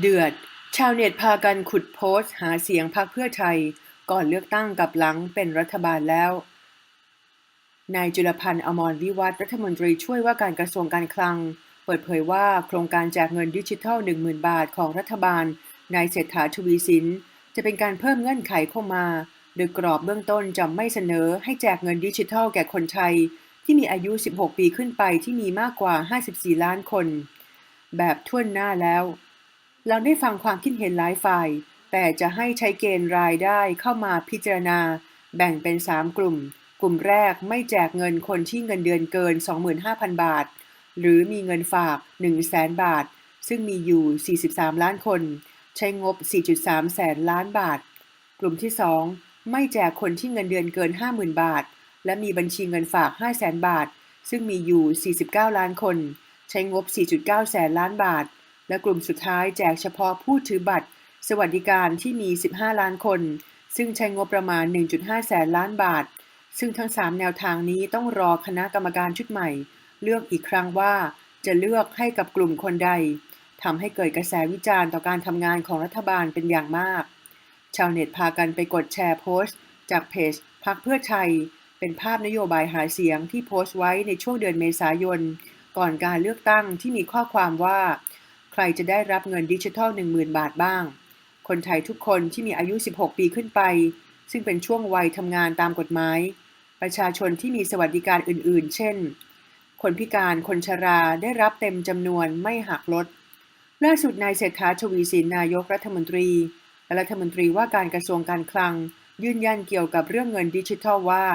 เดือด ชาวเน็ตพากันขุดโพสต์ หาเสียงพรรคเพื่อไทย ก่อนเลือกตั้งกับหลังเป็นรัฐบาลแล้ว นายจุลพันธ์อมรวิวัฒรัฐมนตรีช่วยว่าการกระทรวงการคลัง เปิดเผยว่าโครงการแจกเงินดิจิทัล 10,000 บาทของรัฐบาล นายเศรษฐาทวีสิน จะเป็นการเพิ่มเงื่อนไขเข้ามา โดยกรอบเบื้องต้นจะไม่เสนอให้แจกเงินดิจิทัลแก่คนไทย ที่มีอายุ 16 ปีขึ้นไปที่มีมากกว่า 54 ล้านคน แบบทั่วหน้าแล้ว เราได้ฟังความคิดเห็นหลายฝ่าย แต่จะให้ใช้เกณฑ์รายได้เข้ามาพิจารณา แบ่งเป็น 3 กลุ่ม กลุ่มแรกไม่แจกเงินคนที่เงินเดือนเกิน 25,000 บาท หรือมีเงินฝาก 100,000 บาท ซึ่งมีอยู่ 43 ล้านคน ใช้งบ 4.3 แสนล้านบาท กลุ่มที่ 2 ไม่แจกคนที่เงินเดือนเกิน 50,000 บาท และมีบัญชีเงินฝาก 500,000 บาท ซึ่งมีอยู่ 49 ล้านคน ใช้งบ 4.9 แสนล้านบาท และกลุ่มสุดท้ายแจกเฉพาะผู้ถือบัตร สวัสดิการที่มี 15 ล้านคน ซึ่งใช้งบประมาณ 1.5 แสนล้านบาท ซึ่งทั้ง 3 แนวทางนี้ต้องรอคณะกรรมการชุดใหม่ เลือกอีกครั้งว่าจะเลือกให้กับกลุ่มคนใดทำให้เกิดกระแสวิจารณ์ต่อการทำงานของรัฐบาลเป็นอย่างมาก ชาวเน็ตพากันไปกดแชร์โพสต์ จากเพจพักเพื่อไทย เป็นภาพนโยบายหาเสียงที่โพสต์ไว้ในช่วงเดือนเมษายน ก่อนการเลือกตั้งที่มีข้อความว่า ใครจะได้รับเงินดิจิทัล 10,000 บาทบ้าง คนไทยทุกคนที่มีอายุ 16 ปีขึ้นไป ซึ่งเป็นช่วงวัยทำงานตามกฎหมาย ประชาชนที่มีสวัสดิการอื่น ๆ เช่น คนพิการคนชราได้รับเต็มจำนวนไม่หักลด ล่าสุดนายเศรษฐาทวีสินนายกรัฐมนตรี และรัฐมนตรีว่าการกระทรวงการคลัง ยืนยันเกี่ยวกับเรื่องเงินดิจิทัลว่า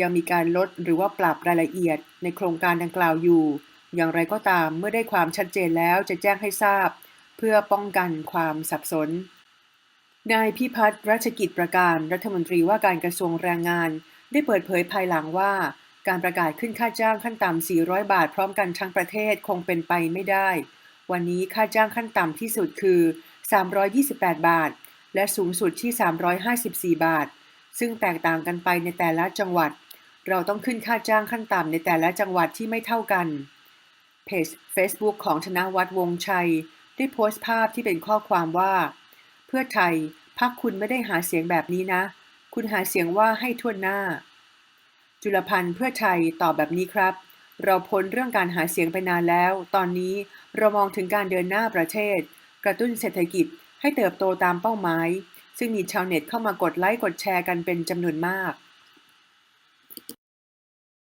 ยังมีการลดหรือว่าปรับรายละเอียดในโครงการดังกล่าวอยู่ อย่างไรก็ตามเมื่อได้ความชัดเจนแล้วจะแจ้งให้ทราบ เพื่อป้องกันความสับสน นายพิพัฒน์รัชกิจประการรัฐมนตรีว่าการกระทรวงแรงงาน ได้เปิดเผยภายหลังว่า การประกาศขึ้นค่าจ้างขั้นต่ำ 400 บาทพร้อมกันทั้งประเทศคงเป็นไปไม่ได้ วันนี้ค่าจ้างขั้นต่ำที่สุดคือ 328 บาท และสูงสุดที่ 354 บาท ซึ่งแตกต่างกันไปในแต่ละจังหวัด เราต้องขึ้นค่าจ้างขั้นต่ำในแต่ละจังหวัดที่ไม่เท่ากัน เพจ Facebook ของธนวัฒน์วงชัย ได้โพสต์ภาพที่เป็นข้อความว่า เพื่อไทยพักคุณไม่ได้หาเสียงแบบนี้นะ คุณหาเสียงว่าให้ทั่วหน้า จุลพันธ์เพื่อไทยตอบแบบนี้ครับ เราพ้นเรื่องการหาเสียงไปนานแล้ว ตอนนี้เรามองถึงการเดินหน้าประเทศ กระตุ้นเศรษฐกิจให้เติบโตตามเป้าหมาย ซึ่งมีชาวเน็ตเข้ามากดไลค์กดแชร์กันเป็นจำนวนมาก